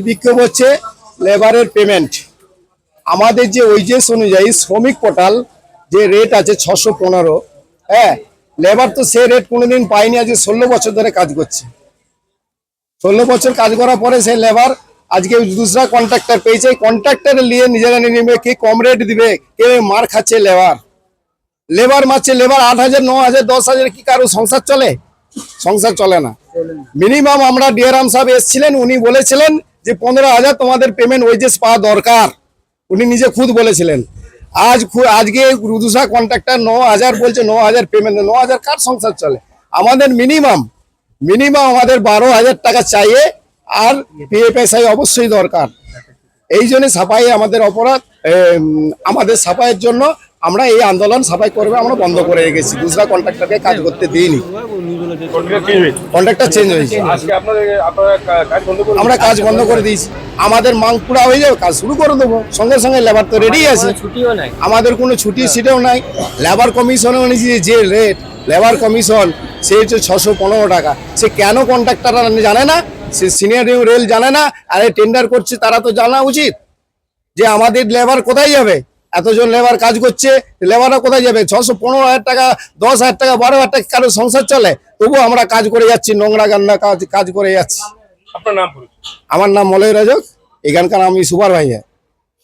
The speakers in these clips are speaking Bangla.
বিক্ষোভ হচ্ছে লেবারের পেমেন্ট আমাদের যে ওয়েজেস অনুযায়ী শ্রমিক পোর্টাল যে রেট আছে ছশো পনেরো হ্যাঁ লেবার তো সে রেট কোনোদিন পায়নি আজকে ষোলো বছর ধরে কাজ করছে। ষোলো বছর কাজ করার পরে সে লেবার আজকে দুসরা কন্ট্রাক্টর পেয়েছে কন্ট্রাক্টর নিয়ে নিজেরা নিয়ে নেবে কে কম রেট দিবে কে মার খাচ্ছে লেবার লেবার মারছে লেবার আট হাজার ন হাজার দশ হাজার কি কারও সংসার চলে? সংসার চলে না। মিনিমাম আমরা ডিয়ারাম সাহেব এসেছিলেন উনি বলেছিলেন যে পনেরো হাজার তোমাদের পেমেন্ট ওয়েজেস পাওয়া দরকার। উনি নিজে খুদ বলেছিলেন। আজ আজকে রুদুসা কন্ট্রাক্টর ন হাজার বলছে, ন হাজার পেমেন্ট ন হাজার কার সংসার চলে? আমাদের মিনিমাম মিনিমাম আমাদের বারো হাজার টাকা চাইয়ে আর পিএফএসআই অবশ্যই দরকার। এই জন্য সাফাই আমাদের অপরাধ আমাদের সাফাইয়ের জন্য আমরা এই আন্দোলন সাফাই করবে আমরা বন্ধ করে রেখেছি। দুসরা কন্ট্রাক্টরকে কাজ করতে দিইনি। কন্ট্রাক্টর চেঞ্জ হয়েছে। আমরা কাজ বন্ধ করে দিয়েছি। আমাদের মাং পুরা হয়ে যাবে কাজ শুরু করে দেবো। সঙ্গে সঙ্গে লেবার তো রেডি আছে। আমাদের কোনো ছুটি সিটেও নাই। লেবার কমিশনে যে রেট লেবার কমিশন সে হচ্ছে ছশো পনেরো টাকা। সে কেন কন্ট্রাক্টর জানে না? সে সিনিয়র রেল জানে না। আরে টেন্ডার করছে তারা তো জানা উচিত। যে আমাদের লেবার কোথায় যাবে? এতজন লেবার কাজ করছে লেবাররা কোথায় যাবে? ছশো পনেরো হাজার টাকা দশ হাজার টাকা বারো হাজার টাকা কারও সংসার চলে তবুও আমরা কাজ করে যাচ্ছি নোংরা গান্না কাজ কাজ করে যাচ্ছি। আপনার নাম আমার নাম মলয় রাজক এখানকার আমি সুপারভাইজার।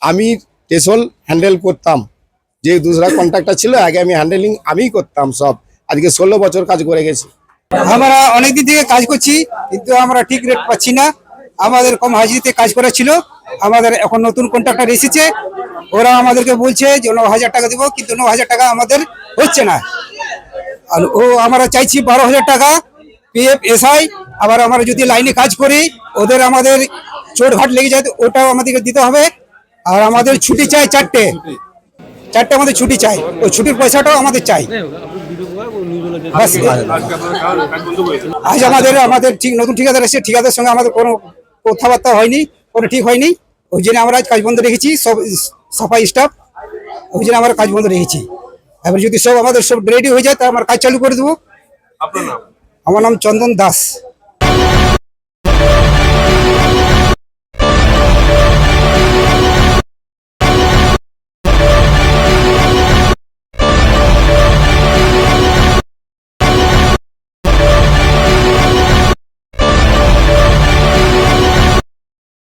আমি টেসল হ্যান্ডেল করতাম। যে দুসরা কন্ট্রাক্টর ছিল আগে আমি হ্যান্ডেলিং আমিই করতাম সব। আজকে ষোলো বছর কাজ করে গেছি। আমরা অনেকদিন থেকে কাজ করছি কিন্তু আমরা ঠিক রেট পাচ্ছি না। আমাদের কম হাজিরিতে কাজ করা ছিল। আমাদের এখন নতুন কন্ট্রাক্টর এসেছে। ওরা আমাদেরকে বলছে যে ন হাজার টাকা দিব, কিন্তু ন হাজার টাকা আমাদের হচ্ছে না। আর ও আমরা চাইছি বারো হাজার টাকা পি পিএফ এসআই আবার আমরা যদি লাইনে কাজ করি, ওদের আমাদের চোট ঘাট লেগে যায়, ওটাও আমাদেরকে দিতে হবে। আর আমাদের ছুটি চাই চারটে। চারটে আমাদের ছুটি চাই। ওই ছুটির পয়সাটাও আমাদের চাই। আজ আমাদের আমাদের ঠিক, নতুন ঠিকাদার এসেছে। ঠিকাদার সঙ্গে আমাদের কোনো কথাবার্তা হয়নি, কোনো ঠিক হয়নি। ওই জন্য আমরা আজ কাজ বন্ধ রেখেছি। সব সাফাই স্টাফ ওই জন্য আমার কাজ বন্ধ রেখেছি। এবার যদি সব আমাদের সব রেডি হয়ে যায় তাহলে আমার কাজ চালু করে দেবো। আপনার নাম? আমার নাম চন্দন দাস।